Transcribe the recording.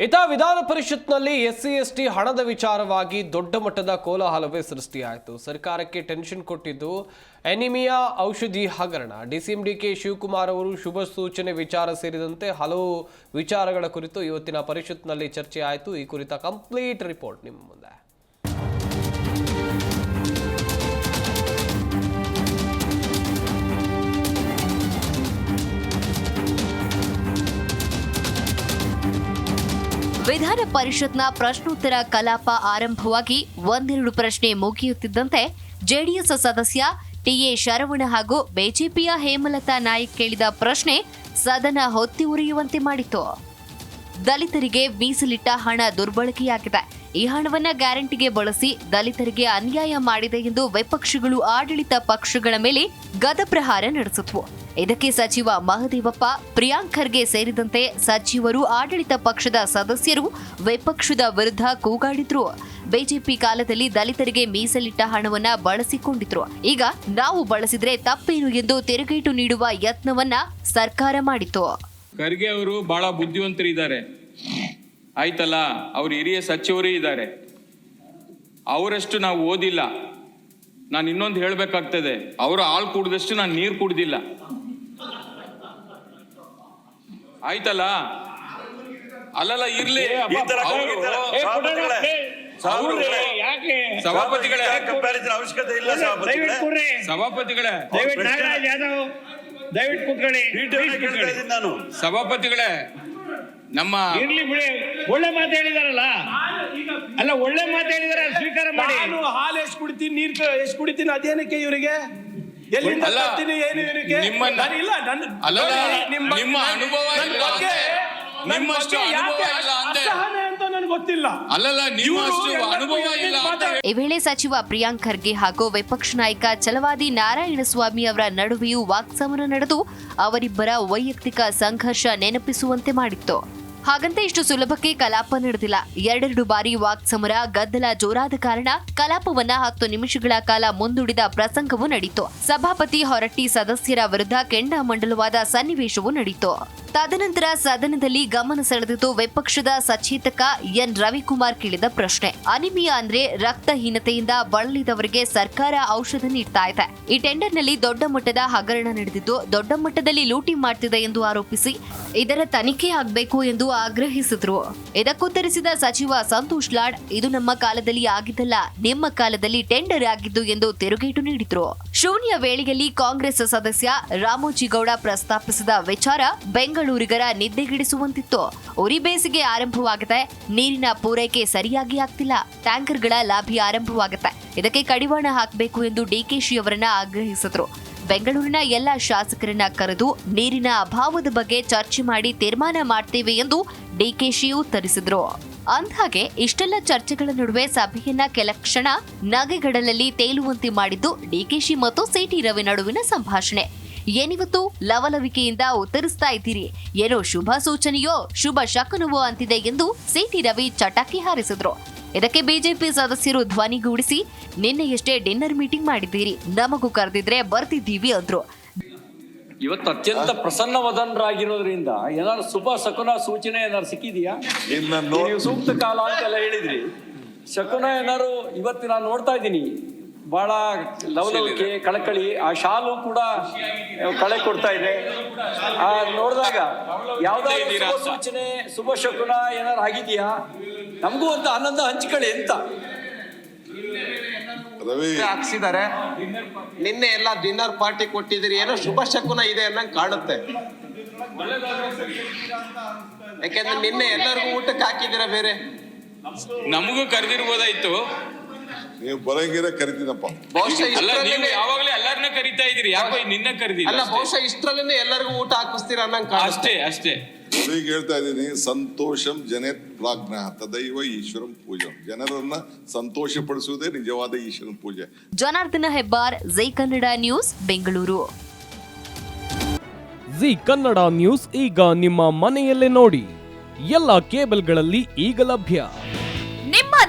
ಇತ ವಿಧಾನ ಪರಿಷತ್ನಲ್ಲಿ ಎಸ್ಸಿ, ಎಸ್ಟಿ ಹಣದ ವಿಚಾರವಾಗಿ ದೊಡ್ಡ ಮಟ್ಟದ ಕೋಲಾಹಲವೇ ಸೃಷ್ಟಿಯಾಯಿತು. ಸರ್ಕಾರಕ್ಕೆ ಟೆನ್ಷನ್ ಕೊಟ್ಟಿದ್ದು ಎನಿಮಿಯಾ ಔಷಧಿ ಹಗರಣ. ಡಿಸಿಎಂ ಡಿಕೆ ಶಿವಕುಮಾರ್ ಅವರು ಶುಭ ಸೂಚನೆ, ವಿಚಾರ ಸೇರಿದಂತೆ ಹಲವು ವಿಚಾರಗಳ ಕುರಿತು ಇವತ್ತಿನ ಪರಿಷತ್ನಲ್ಲಿ ಚರ್ಚೆ ಆಯಿತು ಈ ಕುರಿತ ಕಂಪ್ಲೀಟ್ ರಿಪೋರ್ಟ್ ನಿಮ್ಮ ಮುಂದೆ. ವಿಧಾನ ಪರಿಷತ್ನ ಪ್ರಶ್ನೋತ್ತರ ಕಲಾಪ ಆರಂಭವಾಗಿ ಒಂದೆರಡು ಪ್ರಶ್ನೆ ಮುಗಿಯುತ್ತಿದ್ದಂತೆ ಜೆಡಿಎಸ್ ಸದಸ್ಯ ಟಿಎ ಶರವಣ ಹಾಗೂ ಬಿಜೆಪಿಯ ಹೇಮಲತಾ ನಾಯಕ್ ಕೇಳಿದ ಪ್ರಶ್ನೆ ಸದನ ಹೊತ್ತಿ ಉರಿಯುವಂತೆ ಮಾಡಿತು ದಲಿತರಿಗೆ ಮೀಸಲಿಟ್ಟ ಹಣ ದುರ್ಬಳಕೆಯಾಗಿದೆ. ಈ ಹಣವನ್ನ ಗ್ಯಾರಂಟಿಗೆ ಬಳಸಿ ದಲಿತರಿಗೆ ಅನ್ಯಾಯ ಮಾಡಿದೆ ಎಂದು ವಿಪಕ್ಷಗಳು ಆಡಳಿತ ಪಕ್ಷಗಳ ಮೇಲೆ ಗದಪ್ರಹಾರ ನಡೆಸಿದ್ವು ಇದಕ್ಕೆ ಸಚಿವ ಮಹದೇವಪ್ಪ, ಪ್ರಿಯಾಂಕ್ ಖರ್ಗೆ ಸೇರಿದಂತೆ ಸಚಿವರು ಆಡಳಿತ ಪಕ್ಷದ ಸದಸ್ಯರು ವಿಪಕ್ಷದ ವಿರುದ್ಧ ಕೂಗಾಡಿದ್ರು. ಬಿಜೆಪಿ ಕಾಲದಲ್ಲಿ ದಲಿತರಿಗೆ ಮೀಸಲಿಟ್ಟ ಹಣವನ್ನ ಬಳಸಿಕೊಂಡಿದ್ರು. ಈಗ ನಾವು ಬಳಸಿದ್ರೆ ತಪ್ಪೇನು ಎಂದು ತಿರುಗೇಟು ನೀಡುವ ಯತ್ನವನ್ನ ಸರ್ಕಾರ ಮಾಡಿತು ಖರ್ಗೆ ಅವರು ಬಹಳ ಬುದ್ಧಿವಂತರಿದ್ದಾರೆ. ಆಯ್ತಲ್ಲ ಅವ್ರ ಹಿರಿಯ ಸಚಿವರೇ ಇದ್ದಾರೆ. ಅವರಷ್ಟು ನಾವು ಓದಿಲ್ಲ. ನಾನು ಇನ್ನೊಂದು ಹೇಳಬೇಕಾಗ್ತದೆ ಅವರು ಹಾಲು ಕುಡ್ದಷ್ಟು ನಾನು ನೀರು ಕುಡ್ದಿಲ್ಲ. ಆಯ್ತಲ್ಲ? ಅಲ್ಲಲ್ಲ ಇರ್ಲಿ. ಈ ತರ ಅವ್ರು- ಸಭಾಪತಿಗಳೇ, ಸಭಾಪತಿಗಳೇ, ಸಭಾಪತಿಗಳೇ. ಅವಶ್ಯಕತೆ ಇಲ್ಲ ಸಭಾಪತಿಗಳೇ. ದಯವಿಟ್ಟು ನಾಗರಾಜ್ ಯಾದವ್ ದಯವಿಟ್ಟು ಕೂತ್ಕೊಳ್ಳಿ. ನಾನು? ಸಭಾಪತಿಗಳೇ. ನಮ್ಮ ಇರ್ಲಿ ಬಿಡಿ. ಒಳ್ಳೆ ಮಾತು ಹೇಳಿದಾರಲ್ಲ. ಅಲ್ಲ ಒಳ್ಳೆ ಮಾತು ಹೇಳಿದಾರೆ ಸ್ವೀಕಾರ ಮಾಡಿ. ನಾನು ಹಾಲು ಎಷ್ಟು ಕುಡಿತೀನಿ ನೀರ್ ಎಷ್ಟು ಕುಡಿತೀನಿ ಅದೇನಕ್ಕೆ ಇವರಿಗೆ? ಎಲ್ಲಿಂದ ಅಲ್ಲ, ತರ್ತೀನಿ ಏನು ಇವರಿಗೆ ನಿಮ್ಮನ್ನ- ನಾನು ಇಲ್ಲ ನನ್ನ ಅಲ್ಲಲ್ಲ, ನಿಮ್ಮ ನಿಮ್ಮ ಅನುಭವ ನನ್ನ ಇಲ್ಲ ಬಗ್ಗೆ ನನ್ನ ನಿಮ್ಮಷ್ಟು ಬಗ್ಗೆ ಅನುಭವ ಇಲ್ಲ ಅಂತೆ. ಅಸಹನೆ ಅಂತ ನನಗೆ ಗೊತ್ತಿಲ್ಲ. ಅಲ್ಲಲ್ಲ ಇವ್ರು ಅನುಭವ ಎಲ್ಲರಿಗೂ ಇಲ್ಲ ಅಂತ ಮಾತಾಡ್- ಈ ವೇಳೆ ಸಚಿವ ಪ್ರಿಯಾಂಕ್ ಖರ್ಗೆ ಹಾಗೂ ವಿಪಕ್ಷ ನಾಯಕ ನಾರಾಯಣ ನಾರಾಯಣಸ್ವಾಮಿ ಅವರ ನಡುವೆಯೂ ವಾಕ್ಸಮರ ನಡೆದು ಅವರಿಬ್ಬರ ವೈಯಕ್ತಿಕ ಸಂಘರ್ಷ ನೆನಪಿಸುವಂತೆ ಮಾಡಿತ್ತು. ಹಾಗಂತ ಇಷ್ಟು ಸುಲಭಕ್ಕೆ ಕಲಾಪ ನಡೆದಿಲ್ಲ. ಎರಡೆರಡು ಬಾರಿ ವಾಕ್ ಸಮರ, ಗದ್ದಲ ಜೋರಾದ ಕಾರಣ ಕಲಾಪವನ್ನ ಹತ್ತು ನಿಮಿಷಗಳ ಕಾಲ ಮುಂದೂಡಿದ ಪ್ರಸಂಗವೂ ನಡೆಯಿತು ಸಭಾಪತಿ ಹೊರಟ್ಟಿ ಸದಸ್ಯರ ವಿರುದ್ಧ ಕೆಂಡ ಮಂಡಲವಾದ ಸನ್ನಿವೇಶವೂ ನಡೆಯಿತು ತದನಂತರ ಸದನದಲ್ಲಿ ಗಮನ ಸೆಳೆದಿದ್ದು ವಿಪಕ್ಷದ ಸಚೇತಕ ಎನ್. ರವಿಕುಮಾರ್ ಕೇಳಿದ ಪ್ರಶ್ನೆ. ಅನಿಮಿಯಾ ಅಂದ್ರೆ ರಕ್ತಹೀನತೆಯಿಂದ ಬಳಲಿದವರಿಗೆ ಸರ್ಕಾರ ಔಷಧ ನೀಡ್ತಾ ಇದೆ. ಈ ಟೆಂಡರ್ನಲ್ಲಿ ದೊಡ್ಡ ಮಟ್ಟದ ಹಗರಣ ನಡೆದಿದ್ದು ದೊಡ್ಡ ಮಟ್ಟದಲ್ಲಿ ಲೂಟಿ ಮಾಡ್ತಿದೆ ಎಂದು ಆರೋಪಿಸಿ ಇದರ ತನಿಖೆ ಆಗಬೇಕು ಎಂದು ಆಗ್ರಹಿಸಿದ್ರು. ಇದಕ್ಕುತ್ತರಿಸಿದ ಸಚಿವ ಸಂತೋಷ್ ಲಾಡ್, ಇದು ನಮ್ಮ ಕಾಲದಲ್ಲಿ ಆಗಿದ್ದಲ್ಲ, ನಿಮ್ಮ ಕಾಲದಲ್ಲಿ ಟೆಂಡರ್ ಆಗಿದ್ದು ಎಂದು ತಿರುಗೇಟು ನೀಡಿದ್ರು. ಶೂನ್ಯ ವೇಳೆಯಲ್ಲಿ ಕಾಂಗ್ರೆಸ್ ಸದಸ್ಯ ರಾಮೋಜಿಗೌಡ ಪ್ರಸ್ತಾಪಿಸಿದ ವಿಚಾರ ಬೆಂಗಳೂರಿಗರ ನಿದ್ದೆಗಿಡಿಸುವಂತಿತ್ತು. ಉರಿ ಬೇಸಿಗೆ ಆರಂಭವಾಗಿದೆ ನೀರಿನ ಪೂರೈಕೆ ಸರಿಯಾಗಿ ಆಗ್ತಿಲ್ಲ. ಟ್ಯಾಂಕರ್ಗಳ ಲಾಭಿ ಆರಂಭವಾಗುತ್ತೆ. ಇದಕ್ಕೆ ಕಡಿವಾಣ ಹಾಕಬೇಕು ಎಂದು ಡಿಕೆಶಿ ಅವರನ್ನ ಆಗ್ರಹಿಸಿದ್ರು. ಬೆಂಗಳೂರಿನ ಎಲ್ಲ ಶಾಸಕರನ್ನ ಕರೆದು ನೀರಿನ ಅಭಾವದ ಬಗ್ಗೆ ಚರ್ಚೆ ಮಾಡಿ ತೀರ್ಮಾನ ಮಾಡ್ತೇವೆ ಎಂದು ಡಿಕೆಶಿ ಉತ್ತರಿಸಿದ್ರು. ಅಂದ್ಹಾಗೆ, ಇಷ್ಟೆಲ್ಲ ಚರ್ಚೆಗಳ ನಡುವೆ ಸಭೆಯನ್ನ ಕೆಲ ಕ್ಷಣ ನಗೆಗಡಲಲ್ಲಿ ತೇಲುವಂತೆ ಮಾಡಿದ್ದು ಡಿಕೆಶಿ ಮತ್ತು ಸಿಟಿ ರವಿ ನಡುವಿನ ಸಂಭಾಷಣೆ. ಏನಿವತ್ತು ಲವಲವಿಕೆಯಿಂದ ಉತ್ತರಿಸ್ತಾ ಇದ್ದೀರಿ? ಏನೋ ಶುಭ ಸೂಚನೆಯೋ ಶುಭ ಶಕುನವೋ ಅಂತಿದೆ ಎಂದು ಸಿಟಿ ರವಿ ಚಟಾಕಿ ಹಾರಿಸಿದ್ರು. ಇದಕ್ಕೆ ಬಿಜೆಪಿ ಸದಸ್ಯರು ಧ್ವನಿಗೂಡಿಸಿ ನಿನ್ನೆಯಷ್ಟೇ ಡಿನ್ನರ್ ಮೀಟಿಂಗ್ ಮಾಡಿದ್ದೀರಿ ನಮಗೂ ಕರೆದಿದ್ರೆ ಬರ್ತಿದ್ದೀವಿ ಅಂದ್ರು. ಇವತ್ತು ಅತ್ಯಂತ ಪ್ರಸನ್ನವದನರಾಗಿರೋದ್ರಿಂದ ಏನಾದ್ರು ಶುಭ ಶಕುನ ಸೂಚನೆ ಏನಾದ್ರು ಸಿಕ್ಕಿದೆಯಾ? ಸೂಕ್ತ ಕಾಲ ಅಂತೆಲ್ಲ ಹೇಳಿದ್ರಿ. ಶಕುನ ಏನಾದ್ರು ಇವತ್ತು ನಾನು ನೋಡ್ತಾ ಇದ್ದೀನಿ. ಬಹಳ ಲವಲವಿಕೆ ಕಳಕಳಿ ಆ ಶಾಲು ಕೂಡ ಕಳೆ ಕೊಡ್ತಾ ಇದೆ. ಆ ನೋಡಿದಾಗ ಯಾವ್ದಾದ್ರು ಸೂಚನೆ ಶುಭ ಶಕುನ ಏನಾದ್ರು ಆಗಿದೆಯಾ? ನಮಗೂ ಅಂತ ಆನಂದ ಹಂಚ್ಕೊಳ್ಳಿ ಅಂತ ರವಿ. ಹಾಕ್ಸಿದ್ದಾರೆ. ನಿನ್ನೆ ಎಲ್ಲ ಡಿನ್ನರ್ ಪಾರ್ಟಿ ಕೊಟ್ಟಿದ್ದೀರಿ. ಏನೋ ಶುಭ ಶಕುನ ಇದೆ ಅನ್ನಂಗೆ ಕಾಣುತ್ತೆ. ಯಾಕೆಂದ್ರೆ ನಿನ್ನೆ ಎಲ್ಲರಿಗೂ ಊಟಕ್ಕೆ ಹಾಕಿದ್ದೀರಾ ಬೇರೆ? ನಮಗೂ ಕರೆದಿರ್ಬೋದಾಯ್ತು. ನೀವು ಬರಂಗಿರ ಕರಿತೀನಪ್ಪ. ಬಹುಶಃ ಅಲ್ಲ ನೀವು ಇಷ್ಟರಲ್ಲೇ ಯಾವಾಗಲೇ ಎಲ್ಲರನ್ನ ಕರಿತಾ ಇದ್ರಿ ಯಾಕೋ ನಿನ್ನ ಕರೆದಿಲ್ಲ ಅಲ್ಲ. ಬಹುಶಃ ಇಷ್ಟರಲ್ಲೇ ಎಲ್ಲರಿಗೂ ಊಟ ಹಾಕಿಸ್ತೀರ ಅನ್ನಂಗೆ ಅಷ್ಟೇ ಅಷ್ಟೇ. ಈಗ ಹೇಳ್ತಾ ಇದ್ದೀನಿ ಸಂತೋಷಂ ಜನೇತ್ ಪ್ರಾಜ್ಞ ತದೈವ ಈಶ್ವರಂ ಪೂಜೆ. ಜನರನ್ನ ಸಂತೋಷ ಪಡಿಸುವುದೇ ನಿಜವಾದ ಈಶ್ವರನ ಪೂಜೆ. Janardhana Hebbar Jai Kannada news Bengaluru. Zee Kannada news ಈಗ ನಿಮ್ಮ ಮನೆಯಲ್ಲೇ ನೋಡಿ. ಎಲ್ಲ ಕೇಬಲ್ಗಳಲ್ಲಿ ಈಗ ಲಭ್ಯ.